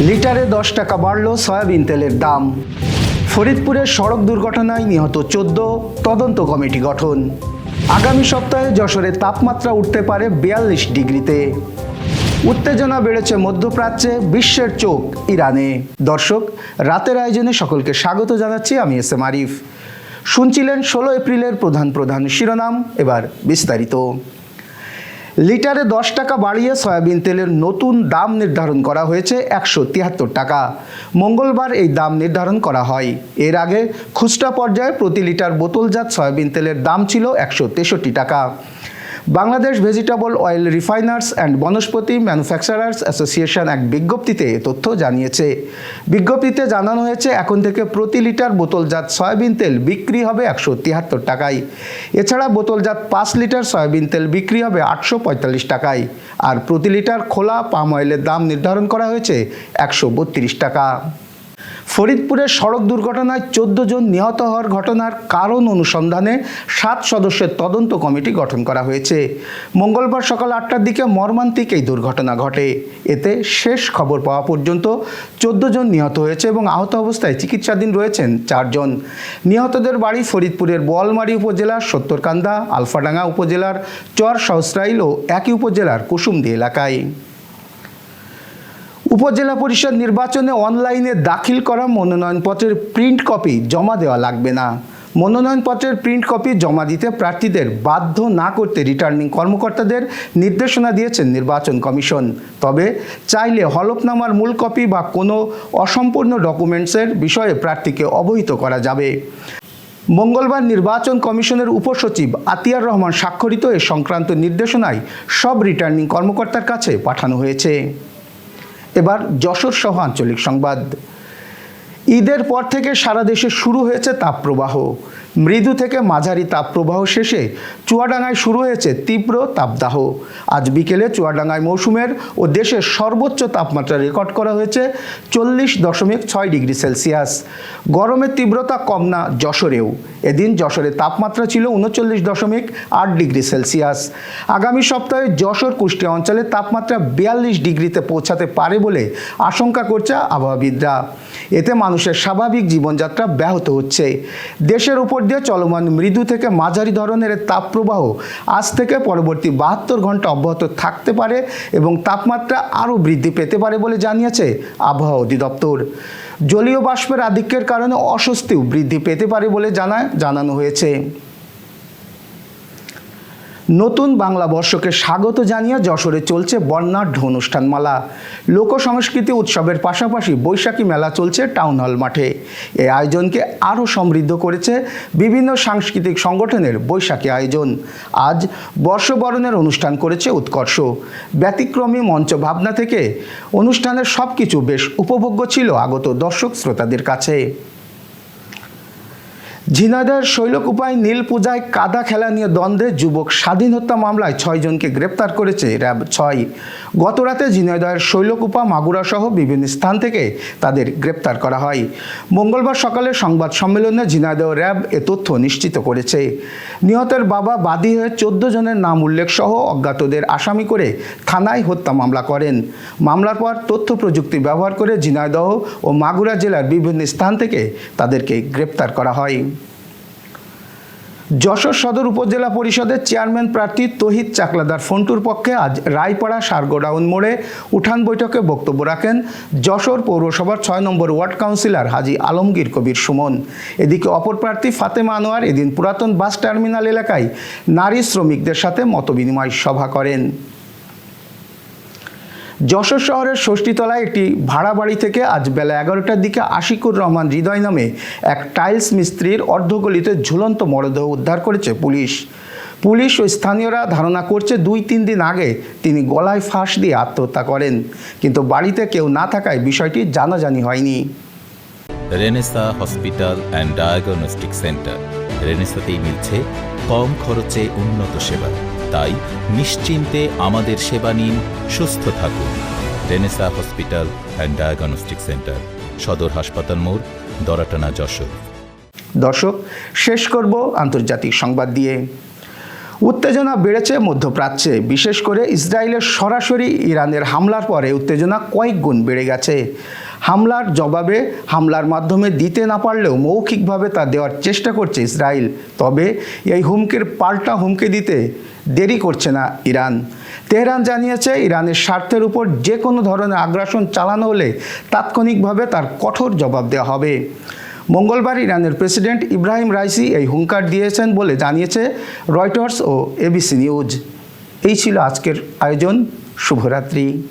লিটারে দশ টাকা বাড়ল সয়াবিন তেলের দাম। ফরিদপুরের সড়ক দুর্ঘটনায় নিহত চোদ্দ তদন্ত কমিটি গঠন। আগামী সপ্তাহে যশোরে তাপমাত্রা উঠতে পারে বিয়াল্লিশ ডিগ্রিতে। উত্তেজনা বেড়েছে মধ্যপ্রাচ্যে, বিশ্বের চোখ ইরানে। দর্শক, রাতের আয়োজনে সকলকে স্বাগত জানাচ্ছি আমি এস এম আরিফ। শুনছিলেন ষোলো এপ্রিলের প্রধান প্রধান শিরোনাম, এবার বিস্তারিত। লিটারে দশ টাকা বাড়িয়ে সয়াবিন তেলের নতুন দাম নির্ধারণ করা হয়েছে একশো তিয়াত্তর টাকা। মঙ্গলবার এই দাম নির্ধারণ করা হয়। এর আগে খুচরা পর্যায়ে প্রতি লিটার বোতলজাত সয়াবিন তেলের দাম ছিল একশো তেষট্টি টাকা। Bangladesh vegetable oil refiners and Vanaspati manufacturers association এক বিজ্ঞপ্তিতে তথ্য জানিয়েছে। বিজ্ঞপ্তিতে জানানো হয়েছে, এখন থেকে প্রতি লিটার বোতলজাত সয়াবিন তেল বিক্রি হবে একশো তিয়াত্তর টাকায়। এছাড়া বোতলজাত পাঁচ লিটার সয়াবিন তেল বিক্রি হবে আটশো পঁয়তাল্লিশ টাকায়। আর প্রতি লিটার খোলা পাম অয়েলের দাম নির্ধারণ করা হয়েছে একশো বত্রিশ টাকা। ফরিদপুরের সড়ক দুর্ঘটনায় চোদ্দ জন নিহত হওয়ার ঘটনার কারণ অনুসন্ধানে সাত সদস্যের তদন্ত কমিটি গঠন করা হয়েছে। মঙ্গলবার সকাল আটটার দিকে মর্মান্তিক এই দুর্ঘটনা ঘটে। এতে শেষ খবর পাওয়া পর্যন্ত চোদ্দ জন নিহত হয়েছে এবং আহত অবস্থায় চিকিৎসাধীন রয়েছেন চারজন নিহতদের বাড়ি ফরিদপুরের বোয়ালমারী উপজেলার সত্তরকান্দা, আলফাডাঙ্গা উপজেলার চর সহস্রাইল ও একই উপজেলার কুসুমদি এলাকায়। উপজেলা পরিষদ নির্বাচনে অনলাইনে দাখিল করা মনোনয়নপত্রের প্রিন্ট কপি জমা দেওয়া লাগবে না। মনোনয়নপত্রের প্রিন্ট কপি জমা দিতে প্রার্থীদের বাধ্য না করতে রিটার্নিং কর্মকর্তাদের নির্দেশনা দিয়েছেন নির্বাচন কমিশন। তবে চাইলে হলফনামার মূল কপি বা কোনো অসম্পূর্ণ ডকুমেন্টসের বিষয়ে প্রার্থীকে অবহিত করা যাবে। মঙ্গলবার নির্বাচন কমিশনের উপসচিব আতিয়ার রহমান স্বাক্ষরিত এ সংক্রান্ত নির্দেশনায় সব রিটার্নিং কর্মকর্তার কাছে পাঠানো হয়েছে। এবার যশোর সহ আঞ্চলিক সংবাদ। ঈদের পর থেকে সারা দেশে শুরু হয়েছে তাপপ্রবাহ। মৃদু থেকে মাঝারি তাপপ্রবাহ শেষে চুয়াডাঙ্গায় শুরু হয়েছে তীব্র তাপদাহ। আজ বিকেলে চুয়াডাঙ্গায় মৌসুমের ও দেশের সর্বোচ্চ তাপমাত্রা রেকর্ড করা হয়েছে চল্লিশ দশমিক ছয় ডিগ্রি সেলসিয়াস। গরমের তীব্রতা কম না, যশোরেও। এদিন যশোরের তাপমাত্রা ছিল উনচল্লিশ দশমিক আট ডিগ্রি সেলসিয়াস। আগামী সপ্তাহে যশোর কুষ্টিয়া অঞ্চলে তাপমাত্রা বিয়াল্লিশ ডিগ্রিতে পৌঁছাতে পারে বলে আশঙ্কা করছে আবহাওয়াবিদরা। এতে মানুষের স্বাভাবিক জীবনযাত্রা ব্যাহত হচ্ছে। দেশের উপর দিয়ে চলমান মৃদু থেকে মাঝারি ধরনের তাপপ্রবাহ আজ থেকে পরবর্তী বাহাত্তর ঘণ্টা অব্যাহত থাকতে পারে এবং তাপমাত্রা আরও বৃদ্ধি পেতে পারে বলে জানিয়েছে আবহাওয়া অধিদপ্তর। জলীয় বাষ্পের আধিক্যের কারণে অস্বস্তিও বৃদ্ধি পেতে পারে বলে জানায় জানানো হয়েছে। নতুন বাংলা বর্ষকে স্বাগত জানিয়ে যশোরে চলছে বর্ণাঢ্য অনুষ্ঠানমালা। লোক সংস্কৃতি উৎসবের পাশাপাশি বৈশাখী মেলা চলছে টাউন হল মাঠে। এই আয়োজনকে আরও সমৃদ্ধ করেছে বিভিন্ন সাংস্কৃতিক সংগঠনের বৈশাখী আয়োজন। আজ বর্ষবরণের অনুষ্ঠান করেছে উৎকর্ষ। ব্যতিক্রমী মঞ্চ ভাবনা থেকে অনুষ্ঠানের সব কিছু বেশ উপভোগ্য ছিল আগত দর্শক শ্রোতাদের কাছে। ঝিনাইদহের শৈলকুপায় নীল পূজায় কাদা খেলা নিয়ে দ্বন্দ্বে যুবক স্বাধীন হত্যা মামলায় ছয়জনকে গ্রেপ্তার করেছে র্যাব ছয়। গতরাতে ঝিনাইদহের শৈলকুপা মাগুরা সহ বিভিন্ন স্থান থেকে তাদের গ্রেপ্তার করা হয়। মঙ্গলবার সকালে সংবাদ সম্মেলনে ঝিনাইদহ র্যাব এ তথ্য নিশ্চিত করেছে। নিহতের বাবা বাদী হয়ে চোদ্দ জনের নাম উল্লেখ সহ অজ্ঞাতদের আসামি করে থানায় হত্যা মামলা করেন। মামলার পর তথ্য প্রযুক্তি ব্যবহার করে ঝিনাইদহ ও মাগুরা জেলার বিভিন্ন স্থান থেকে তাদেরকে গ্রেপ্তার করা হয়। যশোর সদর উপজেলা পরিষদের চেয়ারম্যান প্রার্থী তহিদ চাকলাদার ফন্টুর পক্ষে আজ রায়পাড়া সারগোডাউন মোড়ে উঠান বৈঠকে বক্তব্য রাখেন যশোর পৌরসভার ছয় নম্বর ওয়ার্ড কাউন্সিলর হাজি আলমগীর কবির সুমন। এদিকে অপর প্রার্থী ফাতেমা আনোয়ার এদিন পুরাতন বাস টার্মিনাল এলাকায় নারী শ্রমিকদের সাথে মতবিনিময় সভা করেন। যশোর শহরের ষষ্ঠীতলায় একটি ভাড়া বাড়ি থেকে আজ বেলা এগারোটার দিকে আশিকুর রহমান হৃদয় নামে এক টাইলস মিস্ত্রির অর্ধগলিতে ঝুলন্ত মরদেহ উদ্ধার করেছে পুলিশ। পুলিশ ও স্থানীয়রা ধারণা করছে দুই তিন দিন আগে তিনি গলায় ফাঁস দিয়ে আত্মহত্যা করেন, কিন্তু বাড়িতে কেউ না থাকায় বিষয়টি জানাজানি হয়নি। Renaissance Hospital and Diagnostic Centre. রেনেসাতেই মিলছে কম খরচে উন্নত সেবা। তাই নিশ্চিন্তে আমাদের সেবা নিন, সুস্থ থাকুন। Renaissance Hospital and Diagnostic Centre সদর হাসপাতাল মোড়, দরাটানা যশোর। দর্শক, শেষ করব আন্তর্জাতিক সংবাদ দিয়ে। উত্তেজনা বেড়েছে মধ্যপ্রাচ্যে, বিশেষ করে ইসরায়েলের সরাসরি ইরানের হামলার পরে উত্তেজনা কয়েক গুণ বেড়ে গেছে। হামলার জবাবে হামলার মাধ্যমে দিতে না পারলেও মৌখিকভাবে তা দেওয়ার চেষ্টা করছে ইসরায়েল। তবে এই হুমকির পাল্টা হুমকি দিতে দেরি করছে না ইরান। তেহরান জানিয়েছে, ইরানের স্বার্থের উপর যে কোনো ধরনের আগ্রাসন চালানো হলে তাৎক্ষণিকভাবে তার কঠোর জবাব দেওয়া হবে। মঙ্গলবার ইরানের প্রেসিডেন্ট ইব্রাহিম রাইসি এই হুঙ্কার দিয়েছেন বলে জানিয়েছে রয়টার্স ও এবিসি নিউজ। এই ছিল আজকের আয়োজন। শুভরাত্রি।